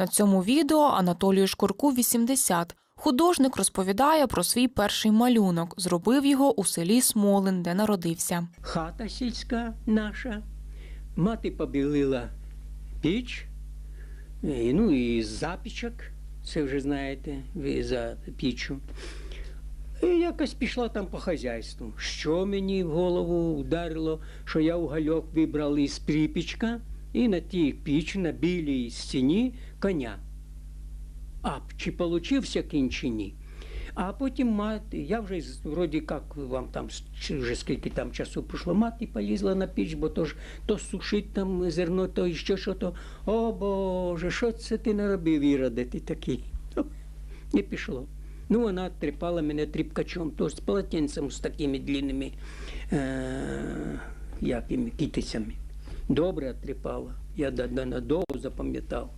На цьому відео Анатолію Шкурку 80. Художник розповідає про свій перший малюнок. Зробив його у селі Смолин, де народився. хата сільська наша. Мати побілила піч, ну і запічок, це вже знаєте, за піччю. І якось пішла там по хазяйству. Що мені в голову вдарило, що я угольок вибрав із припічка і на тій піч, на білій стіні коня. А чи получився кінь чи ні? А потім мати, я вже вроді як вам там вже скільки там часу пройшло, мати полізла на піч, бо то ж то сушить там зерно, то і що, що то. О Боже, що це ти наробив, Іроде, ти такий? Ну, Не пішло. Ну, вона тріпала мене тріпкачом, то з полотенцем з такими длинними е- якими, китицями. Добре тріпала. Я надовго запам'ятав.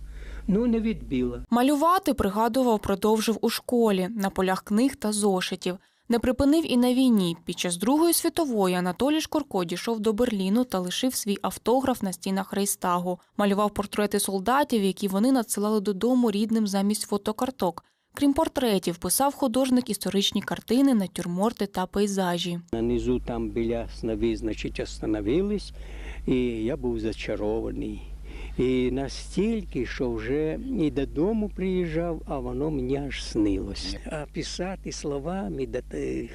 Ну, не відбила. Малювати, пригадував, продовжив у школі, на полях книг та зошитів. Не припинив і на війні. Під час Другої світової Анатолій Шкурко дійшов до Берліну та лишив свій автограф на стінах Рейстагу. Малював портрети солдатів, які вони надсилали додому рідним замість фотокарток. Крім портретів, писав художник історичні картини, натюрморти та пейзажі. Нанизу там біля снави, значить, остановились, і я був зачарований. І настільки, що вже і додому приїжджав, а воно мені аж снилось. А писати словами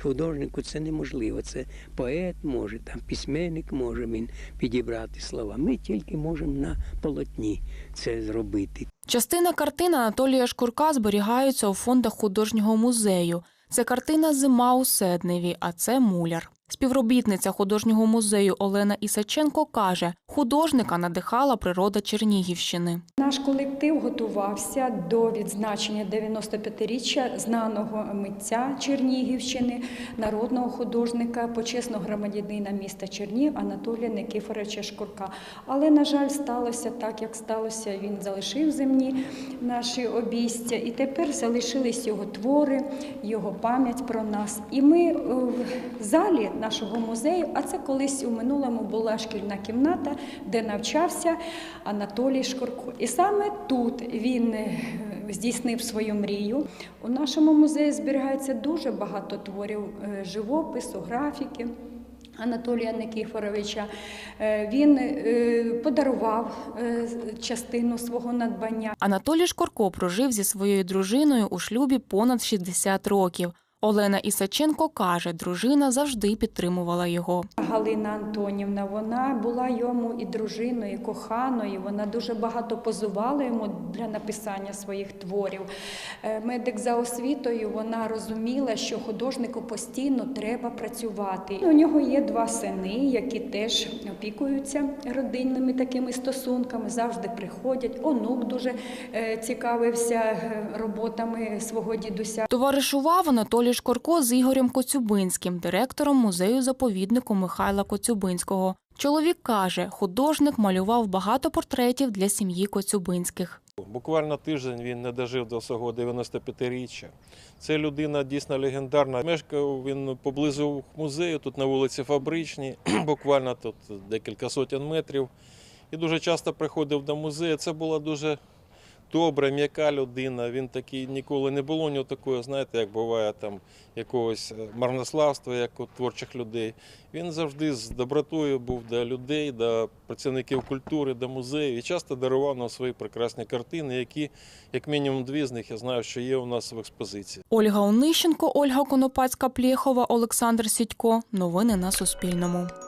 художнику це неможливо. Це поет може, там письменник може він підібрати слова. Ми тільки можемо на полотні це зробити. Частина картин Анатолія Шкурка зберігаються у фондах художнього музею. Це картина Зима у Седневі, а це муляр. Співробітниця художнього музею Олена Ісаченко каже, художника надихала природа Чернігівщини. Наш колектив готувався до відзначення 95-річчя знаного митця Чернігівщини, народного художника, почесного громадянина міста Чернігів Анатолія Никифоровича Шкурка. Але, на жаль, сталося так, як сталося. Він залишив земні наші обійстя, і тепер залишились його твори, його пам'ять про нас. І ми е, в залі нашого музею, а це колись у минулому була шкільна кімната, де навчався Анатолій Шкурко. І саме тут він е, здійснив свою мрію. У нашому музеї зберігається дуже багато творів е, живопису, графіки. Анатолія Никифоровича Е, він е, подарував е, частину свого надбання. Анатолій Шкорко прожив зі своєю дружиною у шлюбі понад 60 років. Олена Ісаченко каже, дружина завжди підтримувала його. Галина Антонівна, вона була йому і дружиною, і коханою. Вона дуже багато позувала йому для написання своїх творів. Е, Медик за освітою вона розуміла, що художнику постійно треба працювати. У нього є два сини, які теж опікуються родинними такими стосунками, завжди приходять. Онук дуже е, цікавився е, роботами свого дідуся. Товаришував Анатолій Шкурко з Ігорем Коцюбинським, директором музею-заповіднику Михайла Коцюбинського. Чоловік каже, художник малював багато портретів для сім'ї Коцюбинських. Буквально тиждень він не дожив до свого 95-річчя. Це людина дійсно легендарна. Мешкав він поблизу музею, тут на вулиці Фабричній, буквально тут декілька сотень метрів. І дуже часто приходив до музею. Це була дуже добра, м'яка людина. Він такий ніколи не було у нього такого, знаєте, як буває там якогось е, марнославства, як у творчих людей. Він завжди з добротою був до людей, до працівників культури, до музею і часто дарував нам свої прекрасні картини, які, як мінімум, дві з них я знаю, що є у нас в експозиції. Ольга Онищенко, Ольга Конопацька-Плєхова, Олександр Сідько. Новини на Суспільному.